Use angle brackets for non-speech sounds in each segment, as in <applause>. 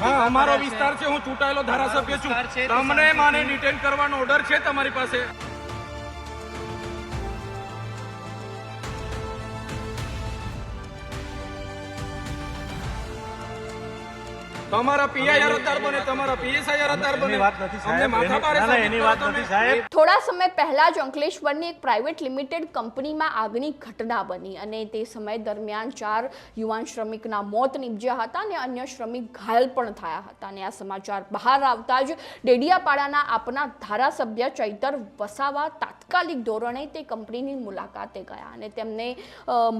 હા અમારો વિસ્તાર છે. હું ચૂંટાયેલો ધારાસભ્ય છું. તમને માને ડિટેન કરવાનો ઓર્ડર છે તમારી પાસે? તમારા પીઆઈ અરજદાર બને તમારા પીએસઆઈ અરજદાર બને. વાત નથી સાહેબ. માથા ભારે એની- ના, ના, સાબિત એની કરો વાત નથી સાહેબ. થોડા સમય પહેલા જ અંકલેશ્વરની એક પ્રાઇવેટ લિમિટેડ કંપનીમાં આગની ઘટના બની અને તે સમય દરમિયાન ચાર યુવાન શ્રમિકના મોત નીપજ્યા હતા અને અન્ય શ્રમિક ઘાયલ પણ થયા હતા. અને આ સમાચાર બહાર આવતા જ ડેડિયાપાડાના આપના ધારાસભ્ય ચૈતર વસાવા તાત્કાલિક ધોરણે તે કંપનીની મુલાકાતે ગયા અને તેમને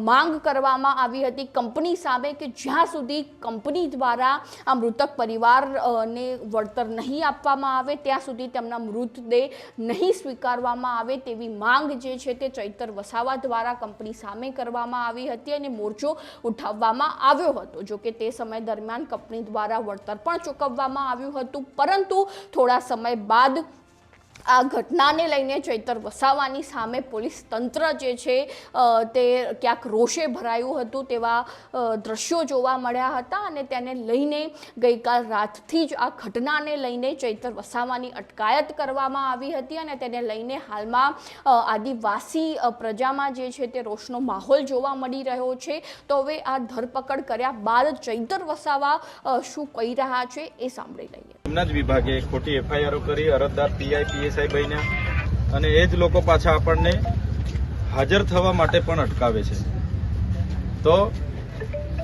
માંગ કરવામાં આવી હતી કંપની સામે કે જ્યાં સુધી કંપની દ્વારા આ મૃતક પરિવારને વળતર નહીં આપવામાં આવે, ત્યાં સુધી તેમના મૃતદેહ નહીં સ્વીકારવામાં આવે તેવી માંગ જે છે તે ચૈતર વસાવા દ્વારા કંપની સામે કરવામાં આવી હતી અને મોરચો ઉઠાવવામાં આવ્યો હતો. જો કે તે સમય દરમિયાન કંપની દ્વારા વળતર પણ ચૂકવવામાં આવ્યું હતું, પરંતુ થોડા સમય બાદ આ ઘટનાને લઈને ચૈતર વસાવાની સામે પોલીસ તંત્ર જે છે તે ક્યાંક રોષે ભરાયું હતું તેવા દ્રશ્યો જોવા મળ્યા હતા અને તેને લઈને ગઈકાલ રાતથી જ આ ઘટનાને લઈને ચૈતર વસાવાની અટકાયત કરવામાં આવી હતી અને તેને લઈને હાલમાં આદિવાસી પ્રજામાં જે છે તે રોષનો માહોલ જોવા મળી રહ્યો છે. તો હવે આ ધરપકડ કર્યા બાદ ચૈતર વસાવા શું કહી રહ્યા છે એ સાંભળી લઈએ. એમના જ વિભાગે ખોટી એફઆઈઆરો કરી, અરજદાર પીઆઈ બન્યા અને એ જ લોકો પાછા આપણને હાજર થવા માટે પણ અટકાવે છે. તો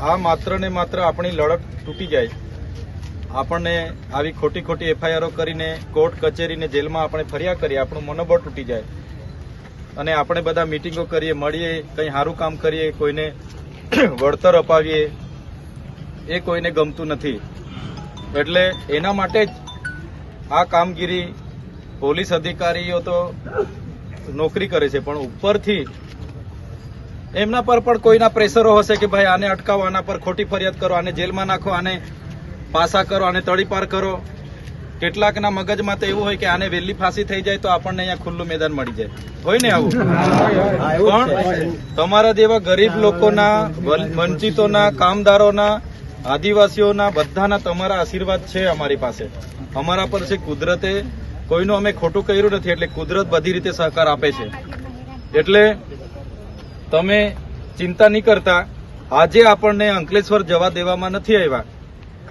આ માત્ર ને માત્ર આપણી લડત તૂટી જાય. આપણને આવી ખોટી ખોટી એફઆઈઆરો કરીને કોર્ટ કચેરીને જેલમાં આપણે ફર્યા કરીએ, આપણું મનોબળ તૂટી જાય. અને આપણે બધા મિટિંગો કરીએ, મળીએ, કંઈ સારું કામ કરીએ, કોઈને <clears throat> વળતર અપાવીએ, એ કોઈને ગમતું નથી. એટલે એના માટે જ આ કામગીરી પોલીસ અધિકારીઓ તો નોકરી કરે છે, પણ ઉપરથી એમના પર પણ કોઈના પ્રેશરો હશે કે ભાઈ આને અટકાવો, આના પર ખોટી ફરિયાદ કરો, આને જેલમાં નાખો, આને પાસા કરો, આને તળીપાર કરો. કેટલાકના મગજમાં તો એવું હોય કે આને વહેલી ફાંસી થઈ જાય તો આપણને અહીંયા ખુલ્લું મેદાન મળી જાય. હોય ને આવું? પણ તમારા જેવા ગરીબ લોકોના વંચિતોના, કામદારોના, આદિવાસીઓના બધાના તમારા આશીર્વાદ છે અમારી પાસે. અમારા પર છે કુદરતે કોઈનું અમે ખોટું કર્યું નથી એટલે કુદરત બધી રીતે સહકાર આપે છે. એટલે તમે ચિંતા નહીં કરતા. આજે આપણને અંકલેશ્વર જવા દેવામાં નથી આવ્યા.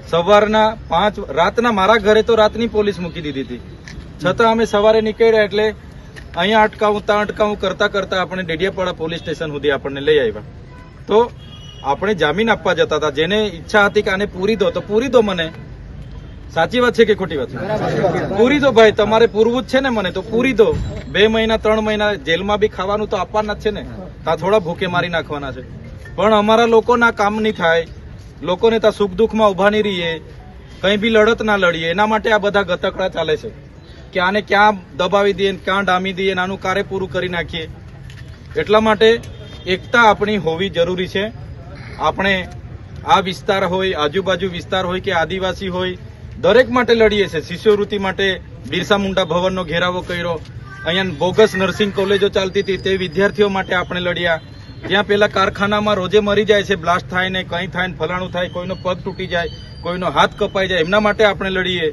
સવારના પાંચ, રાતના મારા ઘરે તો રાતની પોલીસ મૂકી દીધી હતી. છતાં અમે સવારે નીકળ્યા એટલે અહીંયા અટકાવું, ત્યાં અટકાવું કરતા કરતા આપણે ડેડિયાપાડા પોલીસ સ્ટેશન સુધી આપણને લઈ આવ્યા. તો આપણે જામીન આપવા જતા હતા. જેને ઈચ્છા હતી કે આને પૂરી દો, તો પૂરી દો મને. સાચી વાત છે કે ખોટી વાત છે? પૂરી દો ભાઈ, તમારે પૂરવું જ છે ને મને, તો પૂરી દો. બે મહિના, ત્રણ મહિના જેલમાં બી ખાવાનું તો આપવાના જ છે ને. તા થોડા ભૂકે મારી નાખવાના છે. પણ અમારા લોકોના કામ નહીં થાય. લોકોને ત્યાં સુખ દુઃખમાં ઊભા નહીં રહીએ. કંઈ બી લડત ના લડીએ. એના માટે આ બધા ગતકડા ચાલે છે. કે આને ક્યાં દબાવી દઈએ ક્યાં ડામી દઈએ આનું કાર્ય પૂરું કરી નાખીએ. એટલા માટે એકતા આપણી હોવી જરૂરી છે. આપણે આ વિસ્તાર હોય, આજુબાજુ વિસ્તાર હોય કે આદિવાસી હોય દરેક માટે લડીએ છીએ. શિષ્યવૃત્તિ માટે બિરસા મુંડા ભવનનો ઘેરાવો કર્યો. અહીંયા બોગસ નર્સિંગ કોલેજો ચાલતી હતી. તે વિદ્યાર્થીઓ માટે આપણે લડ્યા. જ્યાં પેલા કારખાનામાં રોજે મરી જાય છે, બ્લાસ્ટ થાય ને કંઈ થાય ને ફલાણું થાય, કોઈનો પગ તૂટી જાય, કોઈનો હાથ કપાઈ જાય, એમના માટે આપણે લડીએ.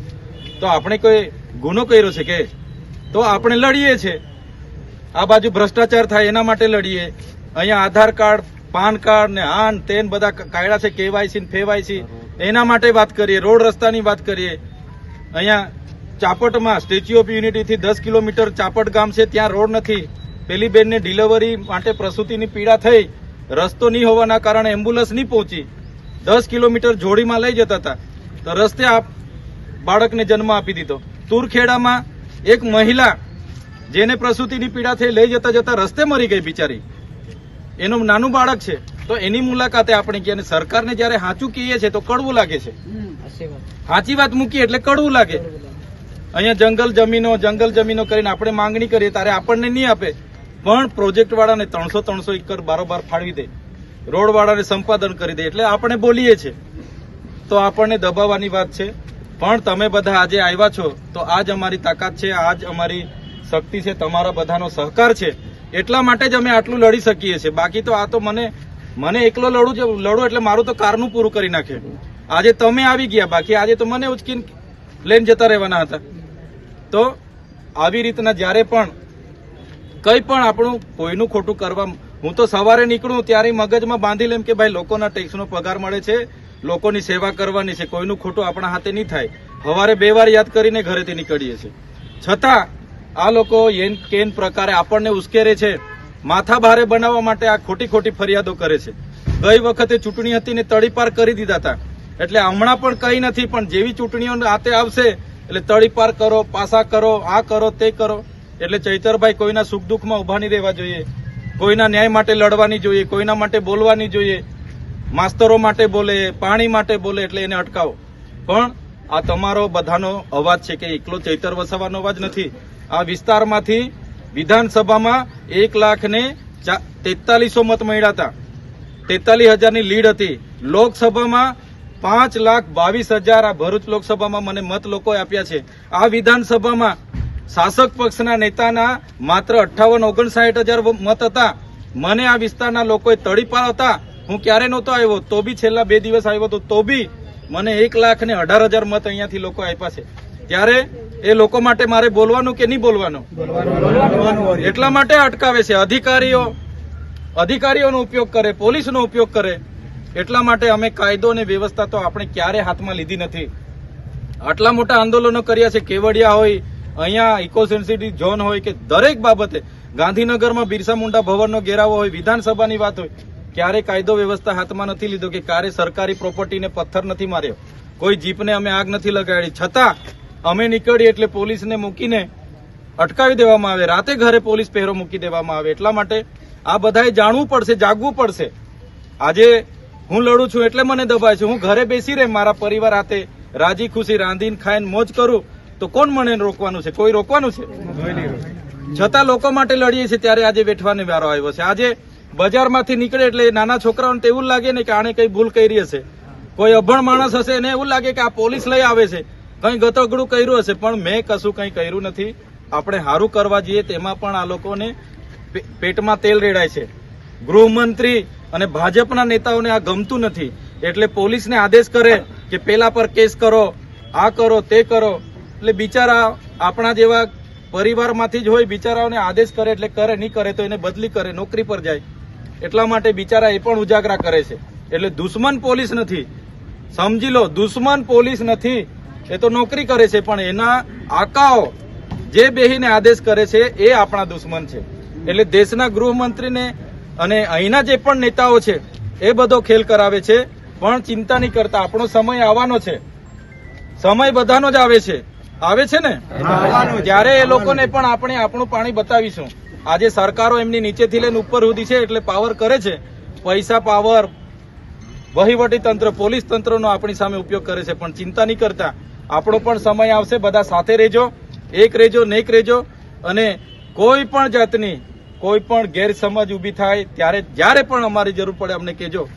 તો આપણે કોઈ ગુનો કર્યો છે કે? તો આપણે લડીએ છીએ આ બાજુ ભ્રષ્ટાચાર થાય એના માટે લડીએ. અહીંયા આધાર કાર્ડ, પાન કાર્ડ ને આન તેન બધા કાયદા છે, કેવાયસી ને ફેવાયસી. એના માટે વાત કરીએ, રોડ રસ્તાની વાત કરીએ. અહીંયા ચાપટમાં સ્ટેચ્યુ ઓફ યુનિટીથી દસ કિલોમીટર ચાપટ ગામ છે, ત્યાં રોડ નથી. પેલી બેનને ડિલિવરી માટે પ્રસૂતિની પીડા થઈ. રસ્તો નહીં હોવાના કારણે એમ્બ્યુલન્સ નહીં પહોંચી. દસ કિલોમીટર જોડીમાં લઈ જતા હતા. તો રસ્તે આ બાળકને જન્મ આપી દીધો. તુરખેડામાં એક મહિલા જેને પ્રસૂતિની પીડા થઈ લઈ જતા જતા રસ્તે મરી ગઈ બિચારી. એનું નાનું બાળક છે. તો એની મુલાકાતે આપણે કહીએ સરકારને જયારે સાચું કહીએ છીએ તો કડવું લાગે છે. સાચી વાત મૂકીએ એટલે કડવું લાગે. અહીંયા જંગલ જમીનો જંગલ જમીનો કરીને આપણે માંગણી કરીએ ત્યારે આપણને નહીં આપે. પણ પ્રોજેક્ટ વાળાને ત્રણસો ત્રણસો એકર બારોબાર ફાળવી દે. રોડ વાળાને સંપાદન કરી દે એટલે આપણે બોલીએ છીએ. તો આપણને દબાવવાની વાત છે. પણ તમે બધા આજે આવ્યા છો તો આજ અમારી તાકાત છે, આજ અમારી શક્તિ છે, તમારા બધાનો સહકાર છે. એટલા માટે જ અમે આટલું લડી શકીએ છીએ. બાકી તો આ તો મને મને એકલો લડું છે, લડું એટલે મારું તો કારનું પૂરું કરી નાખે. આજે તમે આવી ગયા, બાકી આજે તો મને ઉચકીને લઈને જતા રહેવાના હતા. તો આવી રીતના જ્યારે પણ કંઈ પણ આપણું કોઈનું ખોટું કરવા, હું તો સવારે નીકળું ત્યારે મગજમાં બાંધી લેમ કે ભાઈ લોકોના ટેક્સનો પગાર મળે છે, લોકોની સેવા કરવાની છે, કોઈનું ખોટું આપણા હાથે નહીં થાય. સવારે બે વાર યાદ કરીને ઘરેથી નીકળીએ છીએ. છતાં આ લોકો એન કેન પ્રકારે આપણને ઉશ્કેરે છે. માથા ભારે બનાવવા માટે આ ખોટી ખોટી ફરિયાદો કરે છે. ગઈ વખતે ચૂંટણી હતી ને તળીપાર કરી દીધા હતા. એટલે હમણાં પણ કંઈ નથી, પણ જેવી ચૂંટણીઓ આતે આવશે, એટલે તળીપાર કરો, પાસા કરો, આ કરો, તે કરો. એટલે ચૈતરભાઈ કોઈના સુખ દુઃખમાં ઊભા નહીં રહેવા જોઈએ. કોઈના ન્યાય માટે લડવાની જોઈએ, કોઈના માટે બોલવાની જોઈએ. માસ્તરો માટે બોલે, પાણી માટે બોલે, એટલે એને અટકાવો. પણ આ તમારો બધાનો અવાજ છે કે એકલો ચૈતર વસાવાનો અવાજ નથી. આ વિસ્તારમાંથી વિધાનસભામાં એક લાખ ને તેતાલીસો મત મળ્યા હતા. તેતાલીસ હજારની લીડ હતી. લોકસભામાં પાંચ લાખ બાવીસ હજાર આ ભરૂચ લોકસભામાં મને મત લોકોએ આપ્યા છે. આ વિધાનસભામાં શાસક પક્ષના નેતાના માત્ર અઠ્ઠાવન ઓગણસાઠ હજાર મત હતા. મને આ વિસ્તારના લોકોએ તડીપાર હતા હું ક્યારે નહોતો આવ્યો. તો બી છેલ્લા બે દિવસ આવ્યો હતો તો બી મને એક લાખ ને અઢાર હજાર મત અહીંયાથી લોકો આપ્યા છે. ત્યારે એ લોકો માટે મારે બોલવાનું કે નહીં બોલવાનું? એટલા માટે અટકાવે છે. અધિકારીઓ, અધિકારીઓનો ઉપયોગ કરે, પોલીસનો ઉપયોગ કરે. એટલા માટે અમે કાયદો અને વ્યવસ્થા તો આપણે ક્યારે હાથમાં લીધી નથી. આટલા મોટા આંદોલનો કર્યા છે. કેવડિયા હોય, અહીંયા ઇકો સેન્સિટિવ ઝોન હોય કે દરેક બાબતે. ગાંધીનગરમાં બિરસા મુંડા ભવનનો ઘેરાવો હોય, વિધાનસભાની વાત હોય, ક્યારે કાયદો વ્યવસ્થા હાથમાં નથી લીધો કે ક્યારે સરકારી પ્રોપર્ટીને પથ્થર નથી માર્યો? કોઈ જીપને અમે આગ નથી લગાડી. છતાં અમે નીકળીએ એટલે પોલીસને મૂકીને અટકાવી દેવામાં આવે. રાતે ઘરે પોલીસ પહેરો મૂકી દેવામાં આવે. એટલા માટે આ બધાએ જાણવું પડશે, જાગવું પડશે. આજે હું લડું છું એટલે મને દબાય છે. હું ઘરે બેસી રહે, મારા પરિવાર હાથે રાજી, ખુશી, રાંધીને ખાઈને મોજ કરું, તો કોણ મને રોકવાનું છે? કોઈ રોકવાનું છે? છતાં લોકો માટે લડીએ છીએ ત્યારે આજે વેઠવાનો વારો આવ્યો છે. આજે બજારમાંથી નીકળે એટલે નાના છોકરાઓને એવું લાગે ને કે આણે કઈ ભૂલ કરી હશે. કોઈ અભણ માણસ હશે એને એવું લાગે કે આ પોલીસ લઈ આવે છે. કઈ ગતગડું કર્યું હશે, પણ મેં કશું કઈ કર્યું નથી. આપણે સારું કરવા જઈએ તેમાં પણ આ લોકોને પેટમાં તેલ રેડાય છે. ગૃહમંત્રી અને ભાજપના નેતાઓને આ ગમતું નથી. એટલે પોલીસને આદેશ કરે કે પેલા પર કેસ કરો, આ કરો, તે કરો. એટલે બિચારા આપણા જેવા પરિવારમાંથી જ હોય, બિચારાઓને આદેશ કરે એટલે કરે, નહીં કરે તો એને બદલી કરે, નોકરી પર જાય. એટલા માટે બિચારા એ પણ ઉજાગરા કરે છે. એટલે દુશ્મન પોલીસ નથી. સમજી લો, દુશ્મન પોલીસ નથી. એ તો નોકરી કરે છે પણ એના આકાઓ જે બેહીને આદેશ કરે છે એ આપણા દુશ્મન છે. એટલે દેશના ગૃહમંત્રીને અને અહીંના જે પણ નેતાઓ છે એ બધો ખેલ કરાવે છે પણ ચિંતા નહીં કરતા. આપણો સમય આવવાનો છે. સમય બધાનો જ આવે છે. આવે છે ને? જયારે એ લોકોને પણ આપણે આપણું પાણી બતાવીશું. આજે સરકારો એમની નીચેથી લઈને ઉપર સુધી છે એટલે પાવર કરે છે. પૈસા પાવર વહીવટી તંત્ર પોલીસ તંત્રનો આપણી સામે ઉપયોગ કરે છે પણ ચિંતા નહીં કરતા. આપણો પણ સમય આવશે, બધા સાથે રહેજો, એક રહેજો નેક રહેજો. અને કોઈ પણ જાતની કોઈ પણ ગેરસમજ ઊભી થાય, ત્યારે, જ્યારે પણ અમારી જરૂર પડે અમને કહેજો.